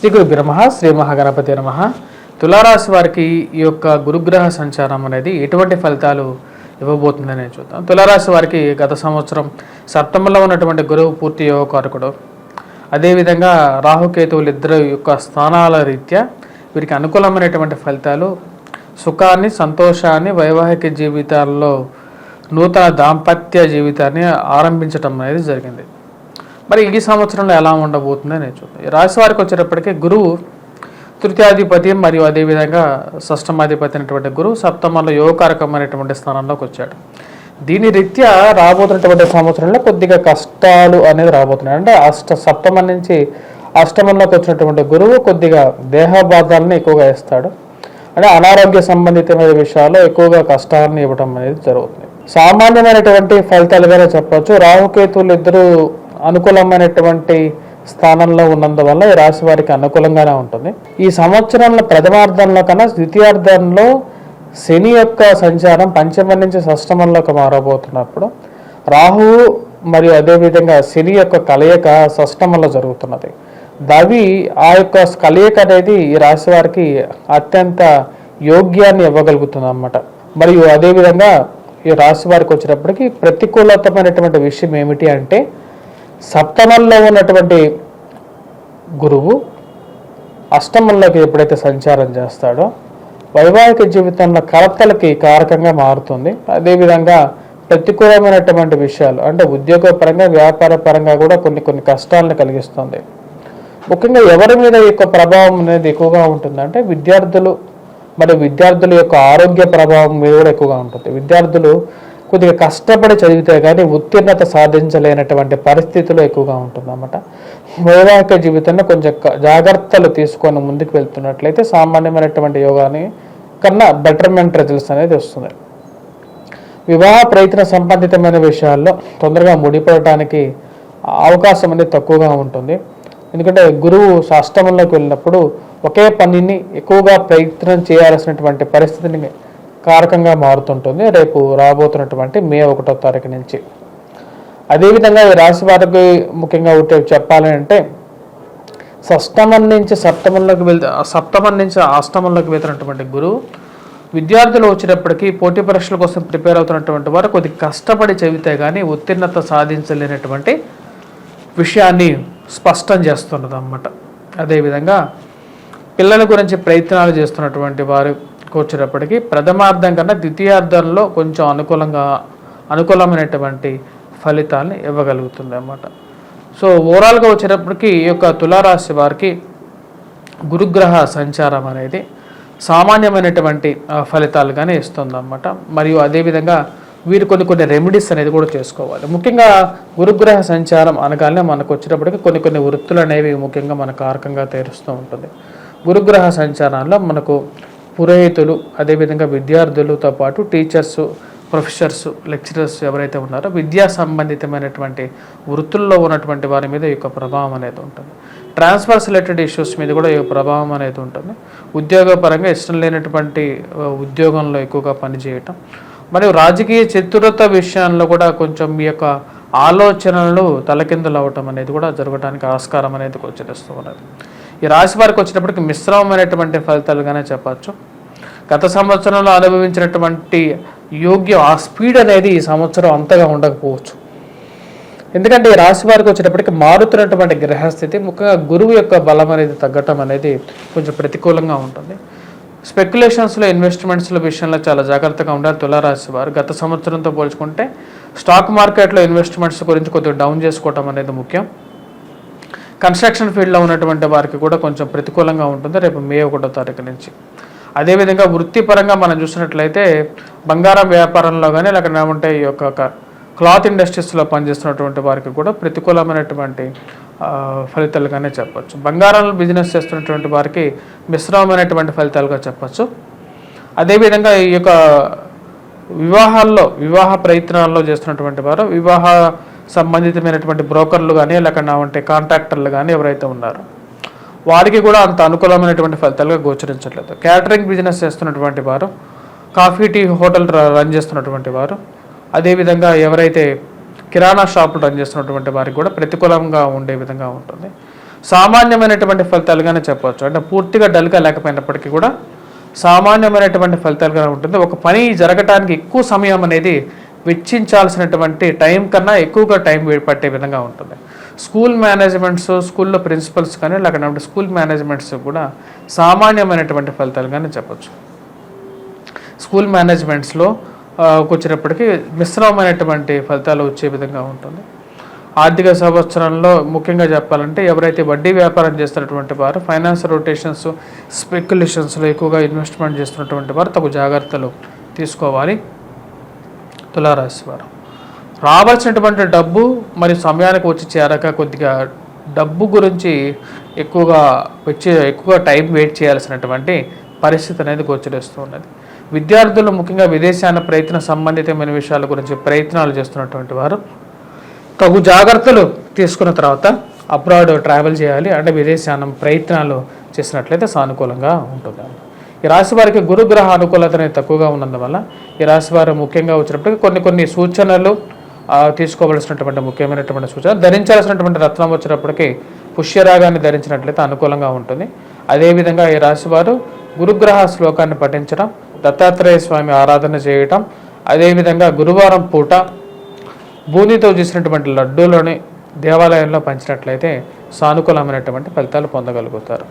శ్రీ గురు బ్రహ్మ శ్రీ మహాగణపతి నమ. తులారాశి వారికి ఈ యొక్క గురుగ్రహ సంచారం అనేది ఎటువంటి ఫలితాలు ఇవ్వబోతుందని చూద్దాం. తులారాశి వారికి గత సంవత్సరం సప్తమంలో ఉన్నటువంటి గురువు పూర్తి యోగకారకుడు. అదేవిధంగా రాహుకేతువులు ఇద్దరు యొక్క స్థానాల రీత్యా వీరికి అనుకూలమైనటువంటి ఫలితాలు సుఖాన్ని సంతోషాన్ని వైవాహిక జీవితాల్లో నూతన దాంపత్య జీవితాన్ని ఆరంభించడం అనేది జరిగింది. మరి ఈ సంవత్సరంలో ఎలా ఉండబోతుందో నేను చూద్దాం. రాశి వారికి వచ్చేటప్పటికీ గురువు తృతీయాధిపతి మరియు అదేవిధంగా షష్టమాధిపతి అయినటువంటి గురువు సప్తమంలో యోగకారకమైనటువంటి స్థానంలోకి వచ్చాడు. దీని రీత్యా రాబోతున్నటువంటి సంవత్సరంలో కొద్దిగా కష్టాలు అనేది రాబోతున్నాయి. అంటే అష్ట సప్తమం నుంచి అష్టమంలోకి వచ్చినటువంటి గురువు కొద్దిగా దేహబాధాలను ఎక్కువగా ఇస్తాడు అంటే అనారోగ్య సంబంధితమైన విషయాల్లో ఎక్కువగా కష్టాలను ఇవ్వడం అనేది జరుగుతుంది. సామాన్యమైనటువంటి ఫలితాలుగానే చెప్పవచ్చు రాహుకేతువులు ఇద్దరు అనుకూలమైనటువంటి స్థానంలో ఉన్నందువల్ల ఈ రాశి వారికి అనుకూలంగానే ఉంటుంది. ఈ సంవత్సరంలో ప్రథమార్థంలో కన్నా ద్వితీయార్థంలో శని యొక్క సంచారం పంచమం నుంచి షష్టమంలోకి మారబోతున్నప్పుడు రాహువు మరియు అదేవిధంగా శని యొక్క కలయిక షష్టమంలో జరుగుతున్నది. దవి ఆ యొక్క కలయిక అనేది ఈ రాశి వారికి అత్యంత యోగ్యాన్ని ఇవ్వగలుగుతుంది అన్నమాట మరియు అదేవిధంగా ఈ రాశి వారికి వచ్చినప్పటికీ ప్రతికూలతమైనటువంటి విషయం ఏమిటి అంటే సప్తమంలో ఉన్నటువంటి గురువు అష్టమంలోకి ఎప్పుడైతే సంచారం చేస్తాడో వైవాహిక జీవితంలో కలతలకి కారకంగా మారుతుంది. అదేవిధంగా ప్రతికూలమైనటువంటి విషయాలు అంటే ఉద్యోగపరంగా వ్యాపార పరంగా కూడా కొన్ని కొన్ని కష్టాలను కలిగిస్తుంది. ముఖ్యంగా ఎవరి మీద యొక్క ప్రభావం అనేది ఎక్కువగా ఉంటుందంటే విద్యార్థులు మరి విద్యార్థుల యొక్క ఆరోగ్య ప్రభావం మీద కూడా ఎక్కువగా ఉంటుంది. విద్యార్థులు కొద్దిగా కష్టపడి చదివితే కానీ ఉత్తీర్ణత సాధించలేనటువంటి పరిస్థితులు ఎక్కువగా ఉంటుందన్నమాట. వైవాహిక జీవితంలో కొంచెం క- జాగ్రత్తలు తీసుకొని ముందుకు వెళ్తున్నట్లయితే సామాన్యమైనటువంటి యోగాని కన్నా బెటర్మెంట్ రిజల్ట్స్ అనేది వస్తుంది. వివాహ ప్రయత్న సంబంధితమైన విషయాల్లో తొందరగా ముడిపడటానికి అవకాశం అనేది తక్కువగా ఉంటుంది. ఎందుకంటే గురువు అష్టమంలోకి వెళ్ళినప్పుడు ఒకే పనిని ఎక్కువగా ప్రయత్నం చేయాల్సినటువంటి పరిస్థితిని కారకంగా మారుతుంటుంది. రేపు రాబోతున్నటువంటి మే ఒకటో తారీఖు నుంచి. అదేవిధంగా ఈ రాశి వారికి ముఖ్యంగా ఒకటి చెప్పాలి అంటే షష్టమం నుంచి సప్తమంలోకి వెళ్తే సప్తమం నుంచి అష్టమంలోకి వెళ్తున్నటువంటి గురువు విద్యార్థులు వచ్చినప్పటికీ పోటీ పరీక్షల కోసం ప్రిపేర్ అవుతున్నటువంటి వారు కొద్ది కష్టపడి చెబితే కానీ ఉత్తీర్ణత సాధించలేనటువంటి విషయాన్ని స్పష్టం చేస్తున్నది అన్నమాట అదేవిధంగా పిల్లల గురించి ప్రయత్నాలు చేస్తున్నటువంటి వారు వచ్చేటప్పటికి ప్రథమార్థం కన్నా ద్వితీయార్థంలో కొంచెం అనుకూలంగా అనుకూలమైనటువంటి ఫలితాలను ఇవ్వగలుగుతుంది అన్నమాట. సో ఓవరాల్గా వచ్చేటప్పటికి ఈ యొక్క తులారాశి వారికి గురుగ్రహ సంచారం అనేది సామాన్యమైనటువంటి ఫలితాలుగానే ఇస్తుంది అన్నమాట. మరియు అదేవిధంగా వీరు కొన్ని కొన్ని రెమెడీస్ అనేది కూడా చేసుకోవాలి. ముఖ్యంగా గురుగ్రహ సంచారం అనగానే మనకు వచ్చేటప్పటికి కొన్ని కొన్ని వృత్తులు అనేవి ముఖ్యంగా మన కారకంగా తీరుస్తూ ఉంటుంది. గురుగ్రహ సంచారంలో మనకు పురోహితులు అదేవిధంగా విద్యార్థులతో పాటు టీచర్స్ ప్రొఫెసర్స్ లెక్చరర్స్ ఎవరైతే ఉన్నారో విద్యా సంబంధితమైనటువంటి వృత్తుల్లో ఉన్నటువంటి వారి మీద ఈ యొక్క ప్రభావం అనేది ఉంటుంది. ట్రాన్స్ఫర్స్ రిలేటెడ్ ఇష్యూస్ మీద కూడా ఈ యొక్క ప్రభావం అనేది ఉంటుంది. ఉద్యోగపరంగా ఇష్టం లేనటువంటి ఉద్యోగంలో ఎక్కువగా పనిచేయటం. మరియు రాజకీయ చతురత విషయంలో కూడా కొంచెం మీ యొక్క ఆలోచనలు తలకిందులు అవ్వటం అనేది కూడా జరగడానికి ఆస్కారం అనేది గోచరిస్తూ ఉన్నది. ఈ రాశి వారికి వచ్చేటప్పటికి మిశ్రమమైనటువంటి ఫలితాలుగానే చెప్పచ్చు. గత సంవత్సరంలో అనుభవించినటువంటి యోగ్యం ఆ స్పీడ్ అనేది ఈ సంవత్సరం అంతగా ఉండకపోవచ్చు. ఎందుకంటే ఈ రాశి వారికి వచ్చేటప్పటికి మారుతున్నటువంటి గ్రహస్థితి ముఖ్యంగా గురువు యొక్క బలం అనేది తగ్గటం అనేది కొంచెం ప్రతికూలంగా ఉంటుంది. స్పెక్యులేషన్స్లో ఇన్వెస్ట్మెంట్స్ల విషయంలో చాలా జాగ్రత్తగా ఉండాలి తులారాశి వారు. గత సంవత్సరంతో పోల్చుకుంటే స్టాక్ మార్కెట్లో ఇన్వెస్ట్మెంట్స్ గురించి కొద్దిగా డౌన్ చేసుకోవటం అనేది ముఖ్యం. కన్స్ట్రక్షన్ ఫీల్డ్లో ఉన్నటువంటి వారికి కూడా కొంచెం ప్రతికూలంగా ఉంటుంది. రేపు మే ఒకటో తారీఖు నుంచి. అదేవిధంగా వృత్తిపరంగా మనం చూసినట్లయితే బంగారం వ్యాపారంలో కానీ లేకపోతే ఏమంటే ఈ యొక్క క్లాత్ ఇండస్ట్రీస్లో పనిచేస్తున్నటువంటి వారికి కూడా ప్రతికూలమైనటువంటి ఫలితాలుగానే చెప్పొచ్చు. బంగారం బిజినెస్ చేస్తున్నటువంటి వారికి మిశ్రమమైనటువంటి ఫలితాలుగా చెప్పచ్చు. అదేవిధంగా ఈ యొక్క వివాహాల్లో వివాహ ప్రయత్నాల్లో చేస్తున్నటువంటి వారు వివాహ సంబంధితమైనటువంటి బ్రోకర్లు కానీ లేకుండా ఉంటే కాంట్రాక్టర్లు కానీ ఎవరైతే ఉన్నారో వారికి కూడా అంత అనుకూలమైనటువంటి ఫలితాలుగా గోచరించట్లేదు. క్యాటరింగ్ బిజినెస్ చేస్తున్నటువంటి వారు కాఫీ టీ హోటల్ రన్ చేస్తున్నటువంటి వారు అదేవిధంగా ఎవరైతే కిరాణా షాపులు రన్ చేస్తున్నటువంటి వారికి కూడా ప్రతికూలంగా ఉండే విధంగా ఉంటుంది. సామాన్యమైనటువంటి ఫలితాలుగానే చెప్పవచ్చు. అంటే పూర్తిగా డల్గా లేకపోయినప్పటికీ కూడా సామాన్యమైనటువంటి ఫలితాలుగా ఉంటుంది. ఒక పని జరగటానికి ఎక్కువ సమయం అనేది వెచ్చించాల్సినటువంటి టైం కన్నా ఎక్కువగా టైం పట్టే విధంగా ఉంటుంది. స్కూల్ మేనేజ్మెంట్స్ స్కూల్లో ప్రిన్సిపల్స్ కానీ లేకపోతే స్కూల్ మేనేజ్మెంట్స్ కూడా సామాన్యమైనటువంటి ఫలితాలు కానీ చెప్పచ్చు. స్కూల్ మేనేజ్మెంట్స్లో వచ్చినప్పటికీ మిశ్రమమైనటువంటి ఫలితాలు వచ్చే విధంగా ఉంటుంది. ఆర్థిక సంవత్సరంలో ముఖ్యంగా చెప్పాలంటే ఎవరైతే వడ్డీ వ్యాపారం చేస్తున్నటువంటి వారు ఫైనాన్స్ రొటేషన్స్ స్పెక్యులేషన్స్లో ఎక్కువగా ఇన్వెస్ట్మెంట్ చేస్తున్నటువంటి వారు తగు జాగ్రత్తలు తీసుకోవాలి. తులారాశి వారు రావాల్సినటువంటి డబ్బు మరి సమయానికి వచ్చి చేరక కొద్దిగా డబ్బు గురించి ఎక్కువగా వచ్చి ఎక్కువగా టైం వెయిట్ చేయాల్సినటువంటి పరిస్థితి అనేది గోచరిస్తూ ఉన్నది. విద్యార్థులు ముఖ్యంగా విదేశాన ప్రయత్న సంబంధితమైన విషయాల గురించి ప్రయత్నాలు చేస్తున్నటువంటి వారు తగు జాగ్రత్తలు తీసుకున్న తర్వాత అబ్రాడ్ ట్రావెల్ చేయాలి. అంటే విదేశానం ప్రయత్నాలు చేసినట్లయితే సానుకూలంగా ఉంటుంది ఈ రాశి వారికి గురుగ్రహ అనుకూలత అనేది తక్కువగా ఉన్నందువల్ల ఈ రాశి వారు ముఖ్యంగా వచ్చినప్పటికీ కొన్ని కొన్ని సూచనలు తీసుకోవలసినటువంటి ముఖ్యమైనటువంటి సూచన ధరించాల్సినటువంటి రత్నం వచ్చినప్పటికీ పుష్యరాగాన్ని ధరించినట్లయితే అనుకూలంగా ఉంటుంది. అదేవిధంగా ఈ రాశి వారు గురుగ్రహ శ్లోకాన్ని పఠించడం దత్తాత్రేయ స్వామి ఆరాధన చేయటం అదేవిధంగా గురువారం పూట బూందీతో చేసినటువంటి లడ్డూలని దేవాలయంలో పంచినట్లయితే సానుకూలమైనటువంటి ఫలితాలు పొందగలుగుతారు.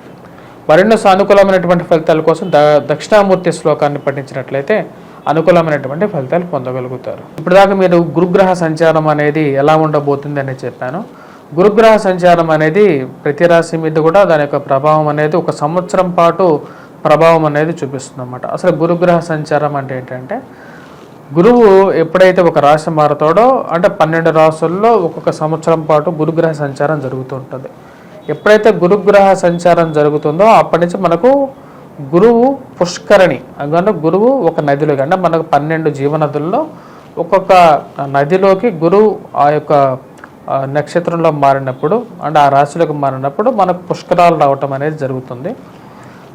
మరెన్నో సానుకూలమైనటువంటి ఫలితాల కోసం ద దక్షిణామూర్తి శ్లోకాన్ని పఠించినట్లయితే అనుకూలమైనటువంటి ఫలితాలు పొందగలుగుతారు. ఇప్పుడు దాకా మీరు గురుగ్రహ సంచారం అనేది ఎలా ఉండబోతుంది అని చెప్పాను. గురుగ్రహ సంచారం అనేది ప్రతి రాశి మీద కూడా దాని యొక్క ప్రభావం అనేది ఒక సంవత్సరం పాటు ప్రభావం అనేది చూపిస్తుంది అన్నమాట అసలు గురుగ్రహ సంచారం అంటే ఏంటంటే గురువు ఎప్పుడైతే ఒక రాశి మారుతాడో అంటే పన్నెండు రాసుల్లో ఒక్కొక్క సంవత్సరం పాటు గురుగ్రహ సంచారం జరుగుతూ ఉంటుంది. ఎప్పుడైతే గురుగ్రహ సంచారం జరుగుతుందో అప్పటి నుంచి మనకు గురువు పుష్కరణి. అందువల్ల గురువు ఒక నదిలో అంటే మనకు పన్నెండు జీవనదుల్లో ఒక్కొక్క నదిలోకి గురువు ఆ యొక్క నక్షత్రంలో మారినప్పుడు అంటే ఆ రాశిలోకి మారినప్పుడు మనకు పుష్కరాలు రావటం అనేది జరుగుతుంది.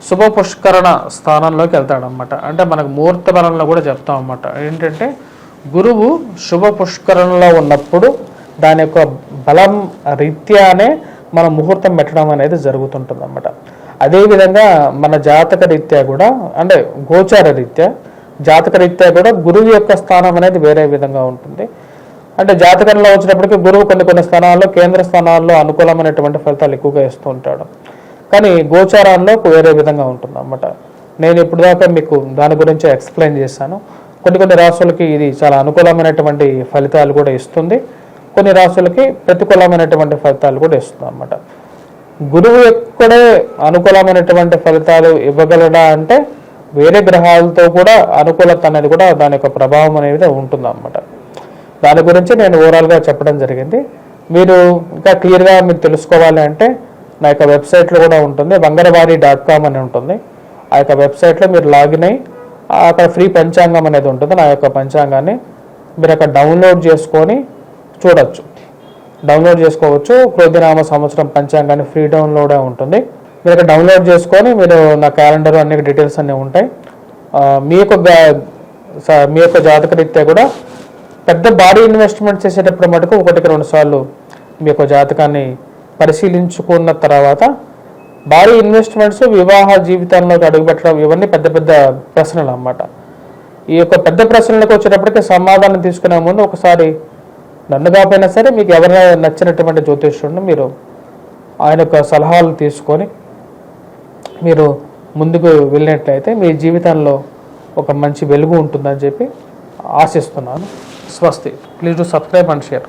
శుభ పుష్కరణ స్థానంలోకి వెళ్తాడనమాట అంటే మనకు ముహూర్త బలంలో కూడా చెప్తాం అన్నమాట. ఏంటంటే గురువు శుభ పుష్కరణలో ఉన్నప్పుడు దాని యొక్క బలం రీత్యానే మనం ముహూర్తం పెట్టడం అనేది జరుగుతుంటుంది అనమాట అదేవిధంగా మన జాతక రీత్యా కూడా అంటే గోచార రీత్యా జాతక రీత్యా కూడా గురువు యొక్క స్థానం అనేది వేరే విధంగా ఉంటుంది. అంటే జాతకంలో వచ్చినప్పటికీ గురువు కొన్ని కొన్ని స్థానాల్లో కేంద్ర స్థానాల్లో అనుకూలమైనటువంటి ఫలితాలు ఎక్కువగా ఇస్తూ ఉంటాడు. కానీ గోచారాల్లో వేరే విధంగా ఉంటుంది అన్నమాట నేను ఇప్పుడు దాకా మీకు దాని గురించి ఎక్స్ప్లెయిన్ చేశాను. కొన్ని కొన్ని రాష్ట్రాలకి ఇది చాలా అనుకూలమైనటువంటి ఫలితాలు కూడా ఇస్తుంది. కొన్ని రాశులకి ప్రతికూలమైనటువంటి ఫలితాలు కూడా ఇస్తుంది అనమాట గురువు ఎక్కడే అనుకూలమైనటువంటి ఫలితాలు ఇవ్వగలడా అంటే వేరే గ్రహాలతో కూడా అనుకూలత అనేది కూడా దాని యొక్క ప్రభావం అనేది ఉంటుంది అన్నమాట. దాని గురించి నేను ఓవరాల్గా చెప్పడం జరిగింది. మీరు ఇంకా క్లియర్గా మీరు తెలుసుకోవాలి అంటే నా యొక్క వెబ్సైట్లో కూడా ఉంటుంది బంగారవారి డాట్ కామ్ అని ఉంటుంది. ఆ యొక్క వెబ్సైట్లో మీరు లాగిన్ అయ్యి ఆ అక్కడ ఫ్రీ పంచాంగం అనేది ఉంటుంది. నా యొక్క పంచాంగాన్ని మీరు అక్కడ డౌన్లోడ్ చేసుకొని చూడొచ్చు. డౌన్లోడ్ చేసుకోవచ్చు. క్రోధినామ సంవత్సరం పంచాంగాన్ని ఫ్రీ డౌన్లోడే ఉంటుంది. మీరు డౌన్లోడ్ చేసుకొని మీరు నా క్యాలెండర్ అన్ని డీటెయిల్స్ అన్నీ ఉంటాయి. మీ యొక్క స- మీ యొక్క జాతక రీత్యా కూడా పెద్ద భారీ ఇన్వెస్ట్మెంట్ చేసేటప్పుడు మటుకు ఒకటికి రెండు సార్లు మీ యొక్క జాతకాన్ని పరిశీలించుకున్న తర్వాత భారీ ఇన్వెస్ట్మెంట్స్ వివాహ జీవితంలోకి అడుగుపెట్టడం ఇవన్నీ పెద్ద పెద్ద ప్రశ్నలు అన్నమాట. ఈ యొక్క పెద్ద ప్రశ్నలకు వచ్చేటప్పటికి సమాధానం తీసుకునే ముందు ఒకసారి నన్ను కాకపోయినా సరే మీకు ఎవరైనా నచ్చినటువంటి జ్యోతిష్యుడిని మీరు ఆయన యొక్క సలహాలు తీసుకొని మీరు ముందుకు వెళ్ళినట్లయితే మీ జీవితంలో ఒక మంచి వెలుగు ఉంటుందని చెప్పి ఆశిస్తున్నాను. స్వస్తి. Please to subscribe and share.